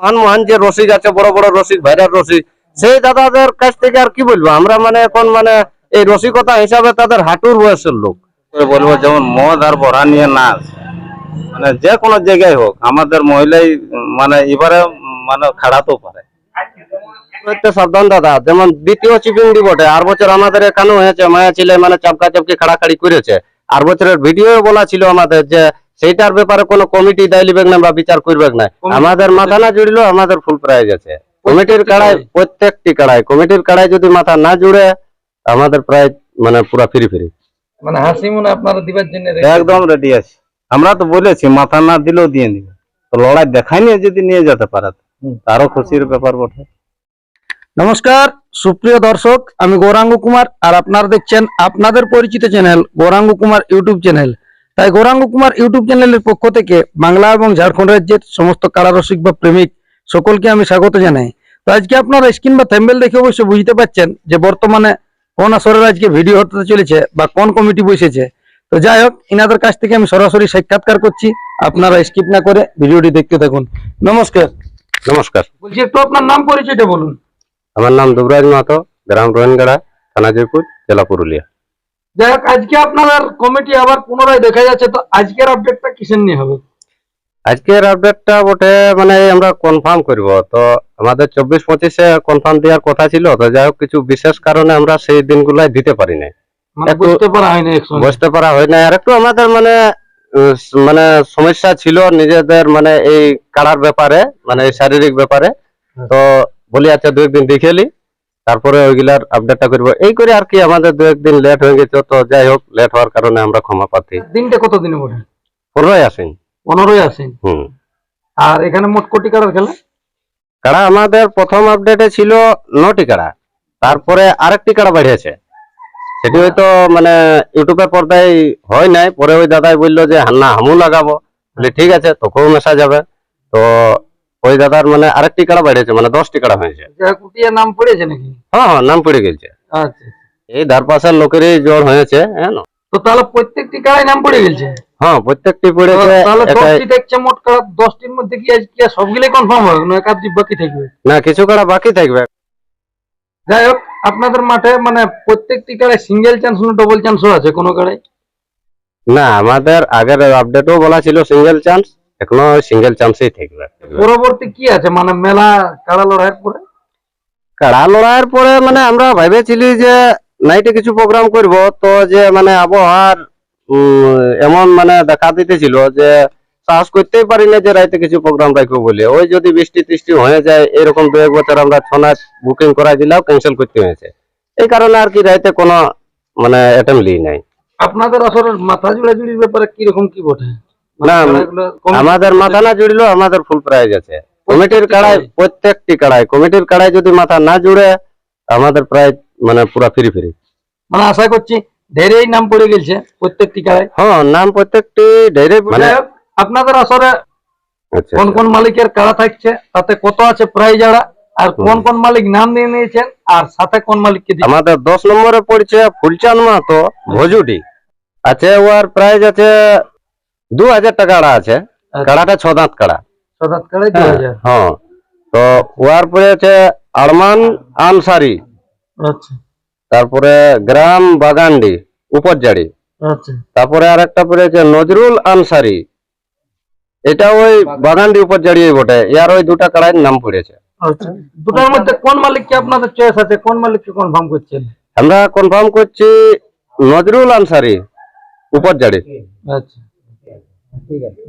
মহান মহান যে রসিক আছে বড় বড় রসিক ভাইরার রসিক সেই দাদাদের কাছ থেকে আর কি বলব? আমরা মানে এখন মানে এই রসিকতা হিসাবে তাদের হাঁটুর বয়সের লোক। বলব যেমন মদ আর বড়া নিয়ে নাচ মানে যে কোনো জায়গায় হোক আমাদের মহিলাই মানে এবারে মানে খাড়াতেও পারে। সাবধান দাদা যেমন দ্বিতীয় চিপিংডি বটে আর বছর আমাদের এখানেও হয়েছে মায়া ছিল মানে চাপকা চাপকি খাড়াখাড়ি করেছে। আর বছরের ভিডিও বলা ছিল আমাদের যে সেইটার ব্যাপারে কোনো কমিটি দায় লিবেক না বা বিচার করবেক না। আমাদের মাথা না জুড়লো আমাদের ফুল প্রাইজ আছে কমিটির কাড়াই প্রত্যেকটি কাড়াই কমিটির কাড়াই যদি মাথা না জুড়ে আমাদের প্রায় মানে পুরো ফ্রি ফ্রি। মানে হাসি মনে আপনারা দিবার জন্য একদম রেডি আছি। আমরা তো বলেছি মাথা না দিলেও দিয়ে দিব। তো লড়াই দেখাই নিয়ে যদি নিয়ে যেতে পারে। তারও খুশির ব্যাপার বটে। নমস্কার সুপ্রিয় দর্শক আমি গৌরাঙ্গ কুমার আর আপনারা দেখছেন আপনাদের পরিচিত channel Gouranga Kumar YouTube channel তাই গৌরাঙ্গ কুমার ইউটিউব চ্যানেলের পক্ষ থেকে বাংলা এবং ঝাড়খণ্ড রাজ্যের সমস্ত কারারসিক বা প্রেমিক সকলকে আমি স্বাগত জানাই। তো আজকে আপনারা স্ক্রিন বা থ্যাম্বেল দেখে অবশ্যই বুঝতে পারছেন যে বর্তমানে কোন আসরের আজকে ভিডিও হতে চলেছে বা কোন কমিটি বসেছে। তো যাই হোক ইনাদের কাছ থেকে আমি সরাসরি সাক্ষাৎকার করছি। আপনারা স্কিপ না করে ভিডিওটি দেখতে থাকুন। নমস্কার। নমস্কার। বলছি একটু আপনার নাম পরিচয়টা বলুন। আমার নাম দুবরাজ মাহাতো গ্রাম রোহেনগাড়া থানা জয়পুর জেলা পুরুলিয়া। যাই হোক আজকে আপনাদের কমিটি আবার পুনরায় দেখা যাচ্ছে তো আজকের আপডেটটা কিসের নিয়ে হবে? আজকের আপডেটটা বটে মানে আমরা কনফার্ম করব। তো আমাদের চব্বিশ পঁচিশে কনফার্ম দেওয়ার কথা ছিল তো যাই হোক কিছু বিশেষ কারণে আমরা সেই দিনগুলাই দিতে পারি মানে বুঝতে পারা হয়নি একসঙ্গে বুঝতে পারা হয় না আর একটু আমাদের মানে মানে সমস্যা ছিল নিজেদের মানে এই কাড়ার ব্যাপারে মানে শারীরিক ব্যাপারে। তো বলি আচ্ছা দু একদিন দেখেলি তারপরে ওইগুলার আপডেটটা করব। এই করে আর কি আমাদের দু একদিন লেট হয়ে গেছে তো যাই হোক লেট হওয়ার কারণে আমরা ক্ষমা প্রার্থী। দিনটা কত দিনে বটে? পনেরোই আসেন পনেরোই আসেন হুম। আর এখানে মোট কোটি কাটার খেলা? কাড়া আমাদের প্রথম আপডেটে ছিল নটি কাড়া। তারপরে আরেকটি কাড়া বাড়িয়েছে। সেটি হয়তো মানে ইউটিউবের পর্দায় হয় নাই পরে ওই দাদাই বলল যে না হামু লাগাবো। বলি ঠিক আছে তোকেও মেশা যাবে। তো ওই দাদার মানে আরেকটি কাড়া বাড়িয়েছে মানে দশটি কাড়া হয়েছে। কুটিয়া নাম পড়েছে নাকি? হ্যাঁ হ্যাঁ নাম পড়ে গেছে। আচ্ছা এই ধারপাশের লোকেরই জ্বর হয়েছে হ্যাঁ তো তাহলে প্রত্যেকটি কাড়াই নাম পড়ে গেছে? হ্যাঁ প্রত্যেকটি তো পড়েছে তাহলে দশটি দেখছে মোট কাড়া দশটির মধ্যে কি আজকে সবগুলোই কনফার্ম হবে? না একাধ বাকি থাকবে? না কিছু কাড়া বাকি থাকবে। যাই হোক আপনাদের মাঠে মানে প্রত্যেকটি কাড়াই সিঙ্গেল চান্স না ডবল চান্সও আছে কোনো কাড়াই? না আমাদের আগের আপডেটও বলা ছিল সিঙ্গেল চান্স এখনও সিঙ্গেল চান্সই থাকবে। পরবর্তী কি আছে? মানে মেলা কাড়া লড়াইয়ের পরে? কাড়া লড়াইয়ের পরে মানে আমরা ভেবেছিলি যে নাইটে কিছু প্রোগ্রাম করব তো যে মানে আবহাওয়ার এমন মানে দেখা দিতেছিল যে সাহস করতেই পারি না যে রাইতে কিছু প্রোগ্রাম রাখব বলে। ওই যদি বৃষ্টি টিষ্টি হয়ে যায় এরকম দু এক বছর আমরা ছৌ নাচ বুকিং করা দিলেও ক্যান্সেল করতে হয়েছে। এই কারণে আর কি রাইতে কোনো মানে অ্যাটেম্প নাই। আপনাদের আসলে মাথা জুড়াজুড়ির ব্যাপারে কীরকম কি বটে? না, আমাদের মাথা না জুড়লো আমাদের ফুল প্রাইজ আছে। কমিটির কাড়াই প্রত্যেকটি কাড়াই কমিটির কাড়াই যদি মাথা না জুড়ে আমাদের প্রাইজ মানে পুরা ফ্রি ফ্রি মানে আশা করছি ঢেরেই নাম পড়ে গেছে প্রত্যেকটি কাড়াই হ্যাঁ নাম প্রত্যেকটি ডাইরে মানে আপনাদের আসরে আচ্ছা কোন কোন মালিকের কাড়া থাকছে তাতে কত আছে প্রাইজ আড়া আর কোন কোন মালিক নাম দিয়ে নিয়েছেন আর সাথে কোন মালিককে আমাদের দশ নম্বরে পড়ছে ফুলচাঁদ মাহাতো ভজুটি আছে ওর প্রাইজ আছে দু হাজার টাকা আড়া আছে। কাড়াটা ছ দাঁত কাড়া। সদাত কাড়াই দু হাজার হ্যাঁ। তো ওয়ার পরে আছে আরমান আনসারি। আচ্ছা। তারপরে গ্রাম বাগান্ডি উপরজাড়ি। আচ্ছা। তারপরে আর একটা পড়েছে নজরুল আনসারি। এটা ওই বাগান্ডি উপর জড়িয়ে বটে। ইয়ার ওই দুটা কাড়াইয়ের নাম পড়েছে। আচ্ছা। দুটার মধ্যে কোন মালিককে আপনাদের চয়েস আছে? কোন মালিককে কনফার্ম করছেন? আমরা কনফার্ম করছি নজরুল আনসারি উপর জাড়ি আচ্ছা।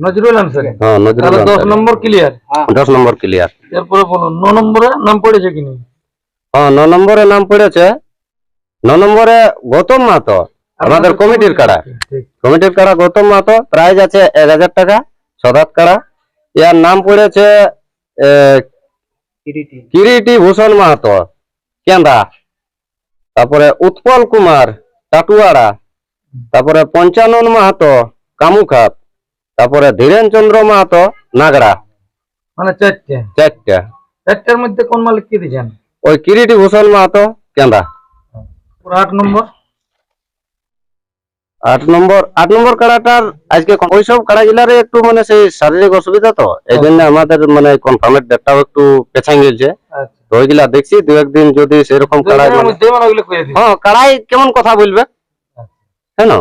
নজরুল আনসারি হ্যাঁ নজরুল তাহলে দশ নম্বর ক্লিয়ার দশ নম্বর ক্লিয়ার এরপরে বলুন ন নম্বরে নাম পড়েছে কি নেই? হ্যাঁ নম্বরে নাম পড়েছে ন নম্বরে গৌতম মাহাতো আমাদের কমিটির কাড়া। কমিটির কাড়া গৌতম মাহাতো প্রাইজ আছে এক হাজার টাকা সদাত কাড়া। ইয়ার নাম পড়েছে কিরিটি। ভূষণ মাহাতো কেন্দা তারপরে উৎপল কুমার টাটুয়াড়া। তারপরে পঞ্চানন মাহাতো কামুখাত। তারপরে ধীরেন চন্দ্র মাহাতো নাগড়া মানে চারটে। চারটা। চারটার মধ্যে কোন মালিককে দিয়েছেন? ওই কিরিটি ভূষণ মাহাতো কেন্দা আট নম্বর। আট নম্বর আট নম্বর কাড়াটার আজকে ওইসব কাড়াগুলারে একটু মানে সেই শারীরিক অসুবিধা তো এই জন্য আমাদের মানে কনফার্মের ডেটটাও একটু পেছাই গেছে। আচ্ছা। ওইগুলা দেখছি দু একদিন যদি সেরকম কাড়াই মানে- হ্যাঁ কাড়াই কেমন কথা বলবে? না?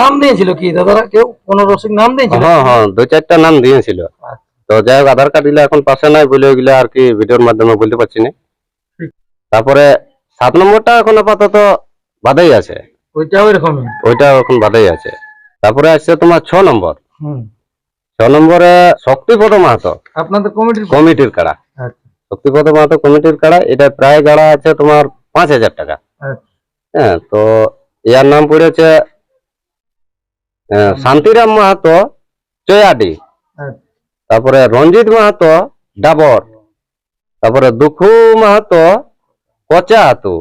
নাম দিয়েছিল কি? দাদারা কেউ? কোন রসিক নাম দিয়েছিল? হ্যাঁ হ্যাঁ দু চারটা নাম দিয়েছিল। আচ্ছা। তো যাই হোক আধার কার্ডগুলা এখন পাশে নাই বলে ওইগুলা আর কি ভিডিওর মাধ্যমে বলতে পারছি না। তারপরে সাত নম্বরটা এখন আপাতত বাদেই আছে। ওইটা ওই রকমই ওইটা এখন বাদেই আছে। তারপরে আসছে তোমার ছ নম্বর। ছ নম্বরে শক্তিপদ মাহাতো। আপনাদের কমিটির কমিটির কাড়া। আচ্ছা। শক্তিপদ মাহাতো কমিটির কাড়া। এটা প্রায় গাড়া আছে তোমার পাঁচ হাজার টাকা। আচ্ছা। হ্যাঁ তো ইয়ার নাম পড়েছে শান্তিরাম মাহাতো চয়াডি আচ্ছা তারপরে রঞ্জিত মাহাতো ডাবর। তারপরে দুখু মাহাতো কচা হাতু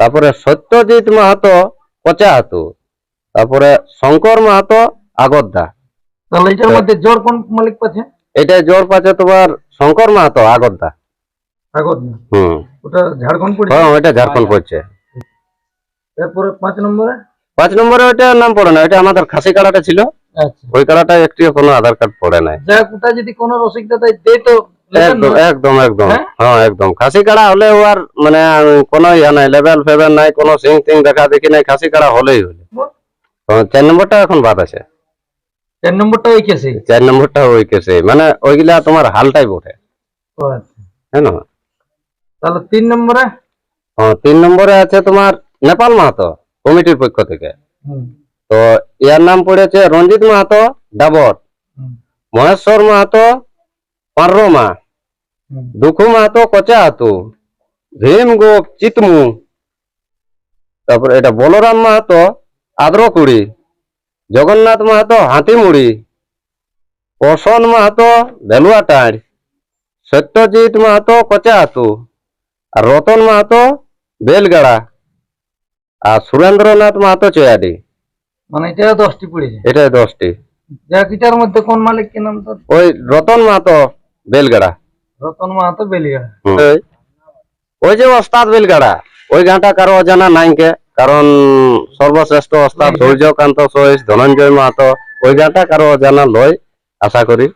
তারপরে সত্যজিৎ মাহাতো কচা হাতু তারপরে শঙ্কর মাহাতো আগদ্দা তাহলে এটার মধ্যে জোর কোন মালিক পাচ্ছে? এটা জোর পাচ্ছে তোমার শঙ্কর মাহাতো আগদ্দা আগত হুম। ওটা ঝাড়খণ্ড পড়ছে? হ্যাঁ ঝাড়খণ্ড পড়ছে। এরপরে পাঁচ নম্বরে? পাঁচ নম্বরে ওইটা নাম পড়ে না ওইটা আমাদের খাসি কাড়াটা ছিল। আচ্ছা। ওই কাড়াটা একটিও কোনো আধার কার্ড পড়ে নাই। ওটা যদি কোনো রসিক দাদা দেয় তো একদম না? একদম একদম। হ্যাঁ? হ্যাঁ একদম। খাসি কাড়া হলে আর মানে কোনো ইয়া নাই লেভেল ফেভেল নাই কোনো সিং টিং দেখা দেখি নাই খাসি কাড়া হলেই হলে। চার নম্বরটা এখন বাদ আছে। চার নম্বরটা ওই কেসে? চার নম্বরটা ওই কেসে। মানে ওইগুলা তোমার হালটাই বটে। আচ্ছা। হ্যাঁ না? তাহলে তিন নম্বরে? হ্যাঁ তিন নম্বরে আছে তোমার নেপাল মাহাতো। কমিটির পক্ষ থেকে। তো ইয়ার নাম পড়েছে রঞ্জিত মাহাতো ডাবর মহেশ্বর মাহাতো পার্রমা দুখু মাহাতো কচা হাতু ভীম গোপ চিতমু তারপরে এটা বলরাম মাহাতো আদ্রকুড়ি জগন্নাথ মাহাতো হাতিমুড়ি প্রসন মাহাতো বেলুয়াটাড় সত্যজিৎ মাহাতো কচা হাতু আর রতন মাহাতো বেলগাড়া। আর সুরেন্দ্রনাথ মাহাতো চয়াডি মানে এটা দশটি পড়েছে এটা দশটি। যাক এটার মধ্যে কোন মালিক কি নাম তো ওই রতন মাহাতো বেলগাড়া। রতন মাহাতো বেলগাড়া। ওই- যে ওস্তাদ বেলগাড়া ওই গানটা কারও অজানা নাইকে কারণ সর্বশ্রেষ্ঠ ওস্তাদ সূর্যকান্ত সহিস ধনঞ্জয় মাহাতো ওই গানটা কারও অজানা লয় আশা করি।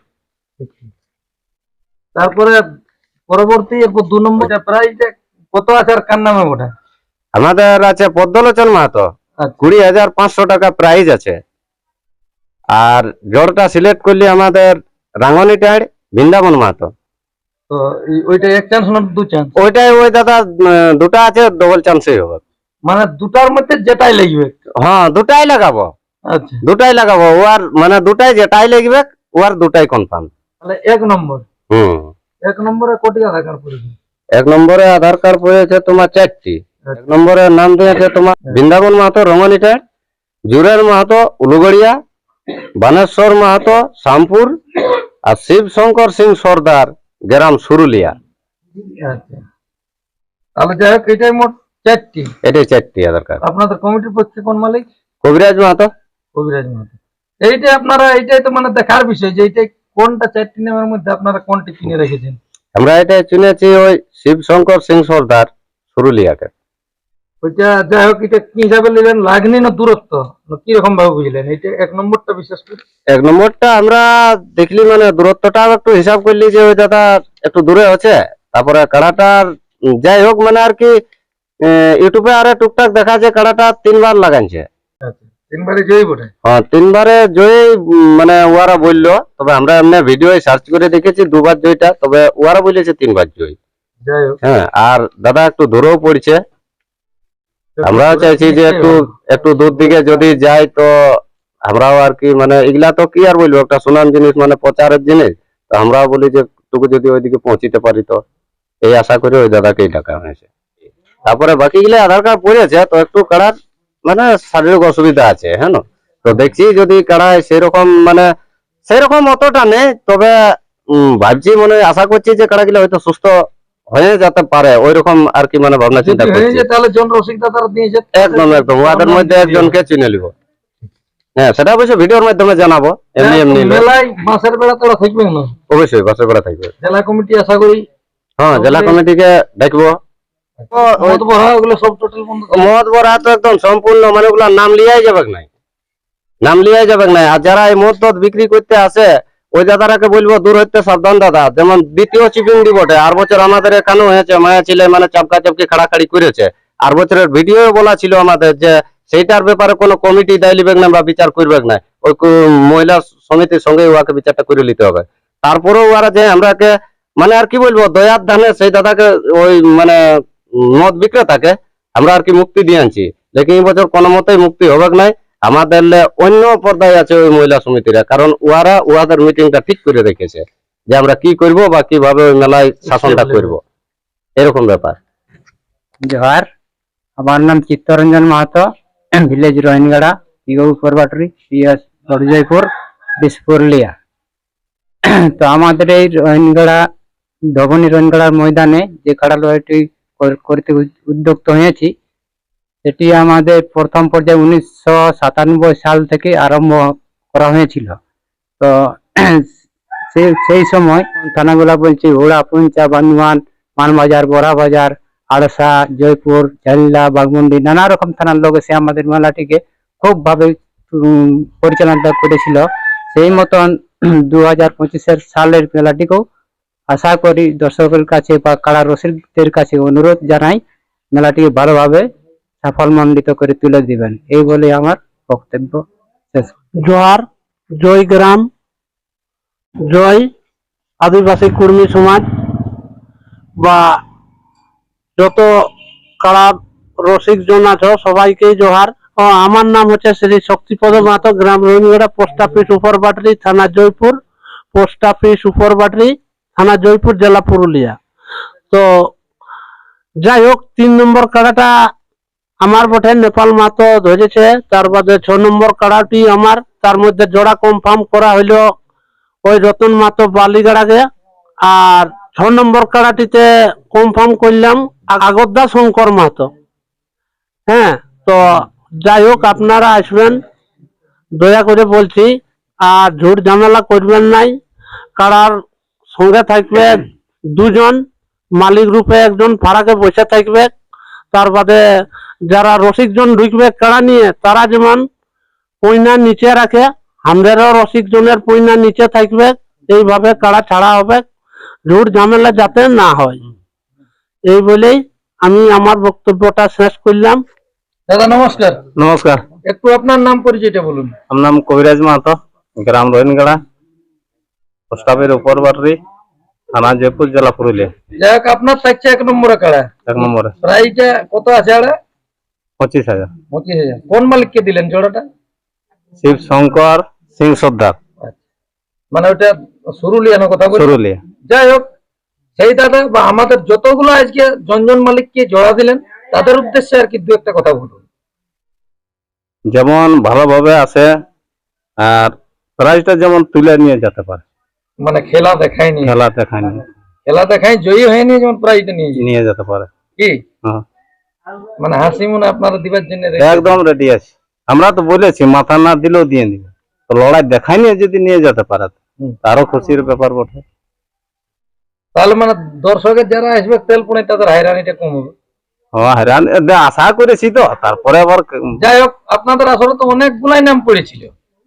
তারপরে পরবর্তী দু নম্বর প্রাইসটা কত আছে আর কার নামে ওটা আমাদের আছে পদ্মলোচন মাহাতো। আচ্ছা। কুড়ি হাজার পাঁচশো টাকা প্রাইজ আছে। আর জোরটা সিলেক্ট করলি আমাদের রাঙ্গনিটার বৃন্দাবন মাহাতো। তো ওইটা এক চান্স না দু চান্স ওইটাই ওই দাদা দুটা আছে ডবল চান্সই হবে। মানে দুটার মধ্যে যেটাই লাগবে। হ্যাঁ দুটাই লাগাবো। আচ্ছা। দুটাই লাগাবো ও আর মানে দুটাই যেটাই লাগবে ও আর দুটাই কনফার্ম তাহলে এক নম্বর। হুম। এক নম্বরে কোটি আধার কার্ড পড়েছে এক নম্বরে আধার কার্ড পড়েছে তোমার চারটি। এক নম্বরে নাম দিয়েছে তোমার বৃন্দাবন মাহাতো রমণীটা জুরের মাহাতো উলুগড়িয়া বানেশ্বর মাহাতো শামপুর আর শিব শঙ্কর সিং সর্দার গ্রাম সুরুলিয়া। আচ্ছা। তাহলে যাই হোক এটাই মোট চারটি। এটাই চারটি আধার কার্ড। আপনাদের কমিটির পক্ষে কোন মালিক? কবিরাজ মাহাতো। কবিরাজ মাহাতো। এইটাই আপনারা এইটাই তো মানে দেখার বিষয় যে এইটাই কোনটা চারটি নামের মধ্যে আপনারা কোনটি কিনে রেখেছেন? আমরা এটা চিনেছি ওই শিব শঙ্কর সিং সর্দার সুরুলিয়াকে। ওইটা যাই হোক এটা কি হিসাবে নিলেন লাগনি না দূরত্ব? কীরকম ভাবে বুঝলেন? এটা এক নম্বরটা বিশেষ করে। এক নম্বরটা আমরা দেখলি মানে দূরত্বটাও একটু হিসাব করলি যে ওই দাদা একটু দূরে আছে। তারপরে কাড়াটার যাই হোক মানে আর কি ইউটিউবে আরে টুকটাক দেখা যায় কাড়াটা তিনবার লাগাইছে। আচ্ছা তিনবারে জয়ী বটে? হ্যাঁ তিনবারে জয়ী মানে ওরা বলল। তবে আমরা এমনি ভিডিও সার্চ করে দেখেছি দুবার জয়টা তবে ওরা বলেছে তিনবার জয়। হোক। হ্যাঁ আর দাদা একটু দূরেও পড়ছে। আমরাও চাইছি যে একটু একটু দূর দিকে যদি যাই তো আমরাও আর কি মানে এগুলা তো কি আর বলব একটা সুনাম জিনিস মানে প্রচারের জিনিস। তো আমরাও বলি যে টুকু যদি ওইদিকে পৌঁছিতে পারি তো এই আশা করে ওই দাদাকেই ডাকা হয়েছে। তারপরে বাকি গুলো আধার কার্ড পড়েছে তো একটু কাড়ার মানে শারীরিক অসুবিধা আছে হ্যাঁ তো দেখছি যদি কাড়ায় সেরকম মানে সেরকম অতটা নেই তবে ভাবছি মনে আশা করছি যে কাড়াগুলো হয়তো সুস্থ হয়ে যেতে পারে ওই রকম আর কি মানে ভাবনা চিন্তা করছি। তাহলে জন একদম একদম। ওদের মধ্যে একজনকে চিনে নিব। হ্যাঁ সেটা অবশ্যই ভিডিওর মাধ্যমে জানাব। এমনি এমনি মেলায় মাসের বেলা তোরা থাকবে না? অবশ্যই বাসে করা থাকবে। জেলা কমিটি আশা করি। হ্যাঁ জেলা কমিটিকে বহা ওগুলো সব টোটাল বন্ধ মদ বরা তো একদম সম্পূর্ণ মানে ওগুলা নাম লিয়াই যাবে নাই। নাম লিয়ে যাবে না আর যারা এই মদ বিক্রি করতে আসে ওই দাদারাকে বলব, দূর হইতে সাবধান দাদা। যেমন দ্বিতীয় চিপিংডি বটে। আর বছর আমাদের এখানেও হয়েছে, মায়া ছেলে মানে চাপকা চাপকি খাড়াখাড়ি করেছে। আর বছরের ভিডিও বলা ছিল আমাদের যে, সেইটার ব্যাপারে কোনো কমিটি দায় লিবে না বা বিচার করবে না। ওই মহিলা সমিতির সঙ্গে উহাকে বিচারটা করে নিতে হবে। তারপরেও ওরা যে, আমরাকে মানে আর কি বলব, দয়ার ধানে সেই দাদাকে ওই মানে মদ বিক্রেতাকে আমরা আর কি মুক্তি দিয়ে আনছি। লেকিন এই বছর কোনো মতেই মুক্তি হবে নাই। আমাদের অন্য পর্দায় আছে ওই মহিলা সমিতিরা কারণ ওরা উহাদের মিটিংটা ঠিক করে রেখেছে যে আমরা কি করব বা কীভাবে ওই মেলায় শাসনটা করব। এরকম ব্যাপার। জোহার আমার নাম চিত্তরঞ্জন মাহাতো ভিলেজ রোহিনগাড়া ইগৌ পরবাটরি পিএস বড়জয়পুর বিসপুরলিয়া তো আমাদের এই রোহিনগাড়া ধবনী রোহিনগাড়ার ময়দানে যে কাড়া লড়াইটি করতে উদ- উদ্যুক্ত হয়েছি সেটি আমাদের প্রথম পর্যায়ে উনিশশো সাতানব্বই সাল থেকে আরম্ভ করা হয়েছিল। তো সেই সময় থানাগুলা বলছি, হুড়া, পুঞ্চা বান্দোয়ান মানবাজার বড়া বাজার আড়সা, জয়পুর, ঝাল্লা বাগমুন্ডি নানা রকম থানার লোক এসে আমাদের মেলাটিকে খুব ভাবে পরিচালনা করেছিল। সেই মতন দু হাজার পঁচিশের সালের মেলাটিকেও আশা করি দর্শকের কাছে বা কারা রসিকদের কাছে অনুরোধ জানাই, মেলাটিকে ভালোভাবে সাফল্যমণ্ডিত করে তুলে দিবেন। এই বলে আমার বক্তব্য শেষ। জোহার জয় গ্রাম, জয় আদিবাসী কর্মী সমাজ বা যত কারা রসিক জন আছো সবাইকে জোহার ও, আমার নাম হচ্ছে শ্রী শক্তিপদ মাহাতো, গ্রাম রোহিণগড়া পোস্ট অফিস উপরবাটরি থানা জয়পুর। পোস্ট অফিস উপরবাটরি থানা জয়পুর, জেলা পুরুলিয়া। তো, যাই হোক, তিন নম্বর কাড়াটা আমার বটে নেপাল মাতো ধরেছে, তার বাদে ছ নম্বর কাড়াটি আমার, তার মধ্যে জোড়া কনফার্ম করা হইল ওই রতন মাতো বালিগাড়াকে। আর ছ নম্বর কাড়াটিতে কনফার্ম করলাম আগদ্দা শঙ্কর মাতো। হ্যাঁ তো যাই হোক, আপনারা আসবেন, দয়া করে বলছি, আর ঝুট ঝামেলা করবেন নাই। কাড়ার সঙ্গে থাকবে দুজন, মালিক রূপে একজন ফারাকে বসে থাকবে, তার বাদে যারা রসিকজন ঢুকবে কাড়া নিয়ে তারা যেমন পয়না নিচে রাখে আমাদেরও রসিকজনের পয়না নিচে থাকবে এইভাবে কাড়া ছাড়া হবে ঝুট ঝামেলা যাতে না হয়। এই বলেই আমি আমার বক্তব্যটা শেষ করলাম। দাদা নমস্কার। নমস্কার। একটু আপনার নাম পরিচয়টা বলুন। আমার নাম কবিরাজ মাহাতো গ্রাম রোহিনগাড়া পোস্ট অফিসের উপর বাটরি থানা জয়পুর জেলা পুরুলিয়া। যাই হোক আপনার থাকছে এক নম্বরে কাড়া। এক নম্বরে। প্রাইসটা কত আছে আড়া? পঁচিশ হাজার। পঁচিশ হাজার। কোন মালিককে দিলেন জোড়াটা? শিব শঙ্কর সিং সর্দার। মানে ওটা সুরুলিয়ানোর কথা সরুলিয়া। যাই হোক সেই দাদা বা আমাদের যতগুলো আজকে জনজন মালিককে জোড়া দিলেন তাদের উদ্দেশ্যে আর কি দু একটা কথা বলুন। যেমন ভালোভাবে আছে আর প্রাইজটা যেমন তুলে নিয়ে যেতে পারে। মানে খেলা দেখায়নি। খেলা দেখায়নি। খেলা দেখায় জয়ী হয়নি যেমন প্রাইজটা নিয়ে নিয়ে যেতে পারে। কি? হ্যাঁ। মানে হাসি মনে আপনারা দিবার জন্য একদম রেডি আছে। আমরা তো বলেছি মাথা না দিলেও দিয়ে দিব। তো লড়াই দেখায়নি যদি নিয়ে যেতে পারে। তারও খুশির ব্যাপার বটে। তাহলে মানে দর্শকের যারা আসবে তেল পড়ে তাদের হাইরানিটা কম হবে। হ্যাঁ হ্যাঁ আশা করেছি তো তারপরে আবার যাই হোক আপনাদের আসলে তো অনেকগুলাই নাম পড়েছিল।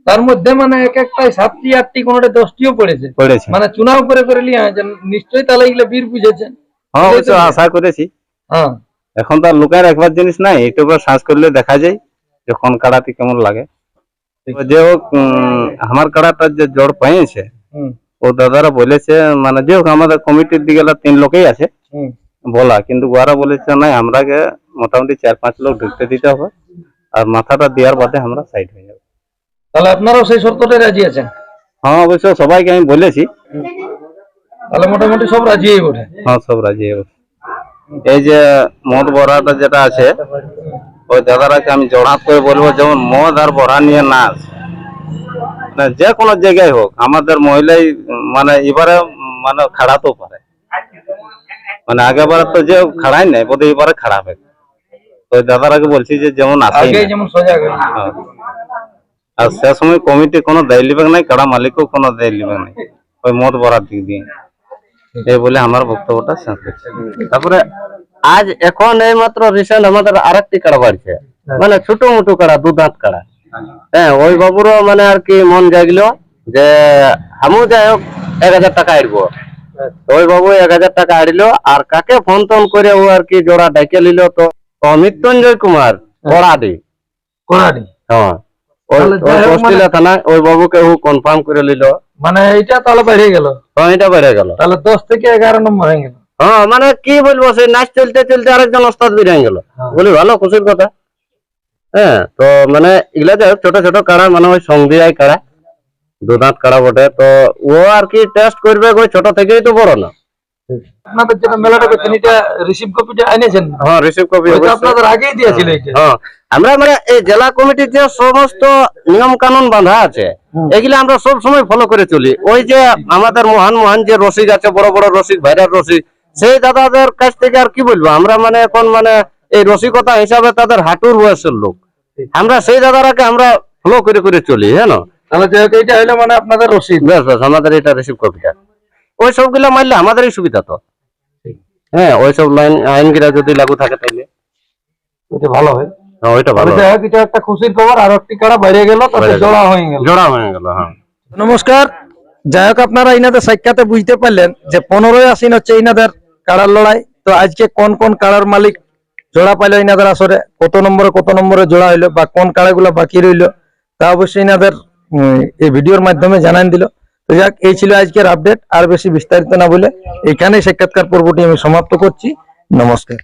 তার মধ্যে মানে এক একটাই সাতটি আটটি কোনটা দশটিও পড়েছে। পড়েছে। মানে চুনাও করে করে লিয়া নিশ্চয়ই তাহলে এগুলো বীর বুঝেছেন। হ্যাঁ আশা করেছি। হ্যাঁ। এখন তো আর লুকায় রাখবার জিনিস নাই ইউটিউবে সার্চ করলে দেখা যায় যে কোন কাড়াটি কেমন লাগে। যে হোক আমার কাড়াটা যে জড় পেয়েছে ও দাদারা বলেছে মানে যে হোক আমাদের কমিটির দিকে তিন লোকেই আছে বলা কিন্তু ওরা বলেছে নাই আমরাকে মোটামুটি চার পাঁচ লোক ঢুকতে দিতে হবে আর মাথাটা দেওয়ার বাদে আমরা সাইড হয়ে যাব। তাহলে আপনারাও সেই শর্তটাই রাজি আছেন? হ্যাঁ অবশ্য সবাইকে আমি বলেছি। তাহলে মোটামুটি সব রাজি ওঠে। হ্যাঁ সব রাজি হবে এই যে মদ বড়াটা যেটা আছে ওই দাদারাকে আমি জড়াত করে বলব যেমন মদ আর বড়া নিয়ে নাচ যে কোনো জায়গায় হোক আমাদের মহিলাই মানে এবারে মানে খাড়াতেও পারে। মানে আগেবারে তো যে খাড়াই নাই বোধহয় এবারে খাড়াবে। তো ওই দাদারাকে বলছি যে যেমন হই। হ্যাঁ। আর সে সময় কমিটি কোনো দায় লিবে নাই কাড়া মালিকও কোনো দায় লিবে নাই ওই মদ বড়ার দিক দিয়ে। এই বলে আমার বক্তব্যটা শেষ করছি। তারপরে আজ এখন এই মাত্র রিসেন্ট আমাদের আরেকটি কাড়া বাড়ছে। মানে ছোট মোটো কাড়া দু দাঁত কাড়া। হ্যাঁ ওই বাবুরও মানে আর কি মন জাগলো যে আমু যাই হোক এক হাজার টাকা আইব ওই বাবু এক হাজার টাকা আড়িলো আর কাকে ফোন টোন করে ও আর কি জোড়া ডেকে নিল তো মৃত্যুঞ্জয় কুমার কড়াডি। কোনাডি হ্যাঁ ওই মানে- থানায় ওই বাবুকে ও কনফার্ম করে নিল। মানে এটা তাহলে বেড়ে গেল। হ্যাঁ এটা বেড়ে গেল। তাহলে দশ থেকে এগারো নম্বর হয়ে গেল। হ্যাঁ মানে কি বলব সেই নাচ চলতে চলতে আরেকজন ওস্তাদ বেরিয়ে গেল। বলি ভালো খুশির কথা। হ্যাঁ তো মানে এগুলা যাই ছোট ছোট কাড়া মানে ওই সঙ্গিয়াই কাড়া দুদাঁত কাড়া বটে তো ও আর কি টেস্ট করবে ছোট থেকেই তো বড় না। আপনাদের যেটা মেলাটা করছেন এটা রিসিভ কপিটা এনেছেন? হ্যাঁ রিসিভ কপি আপনাদের আগেই দিয়েছিল এটা। হ্যাঁ আমরা মানে এই জেলা কমিটির যে সমস্ত নিয়ম কানুন বাঁধা আছে এগুলো আমরা সব সময় ফলো করে চলি। ওই যে আমাদের মহান মহান যে রসিক আছে বড় বড় রসিক ভাইরার রসিক সেই দাদাদের কাছ থেকে আর কি বলব? আমরা মানে এখন মানে এই রসিকতা হিসাবে তাদের হাঁটুর বয়সের লোক। আমরা সেই দাদারাকে আমরা ফলো করে করে চলি হ্যাঁ না? তাহলে এইটা হলো মানে আপনাদের রসিদ আমাদের এটা রিসিভ কপিটা ওই সবগুলা মারলে আমাদেরই সুবিধা তো। হ্যাঁ ওই সব লাইন আইনগুলা যদি লাগু থাকে তাইলে। ওইটা ভালো হয়। হ্যাঁ, ওইটা ভালো তাহলে যাই হোক এটা একটা খুশির খবর আর একটি কাড়া বেড়ে গেল তাতে জোড়া হয়ে গেল। জোড়া হয়ে গেল হ্যাঁ। নমস্কার। যাই হোক আপনারা ইনাদের সাক্ষাতে বুঝতে পারলেন যে পনেরোই আশ্বিন হচ্ছে ইনাদের কাড়ার লড়াই। তো আজকে কোন কোন কাড়ার মালিক জোড়া পাইলো ইনাদের আসরে কত নম্বরে কত নম্বরে জোড়া হইল বা কোন কাড়াগুলো বাকি রইল তা অবশ্যই ইনাদের এই ভিডিওর মাধ্যমে জানান দিল। তো যাক, এই ছিল আজকের আপডেট আর বেশি বিস্তারিত না বলে এখানেই সাক্ষাৎকার পর্বটি আমি সমাপ্ত করছি। নমস্কার।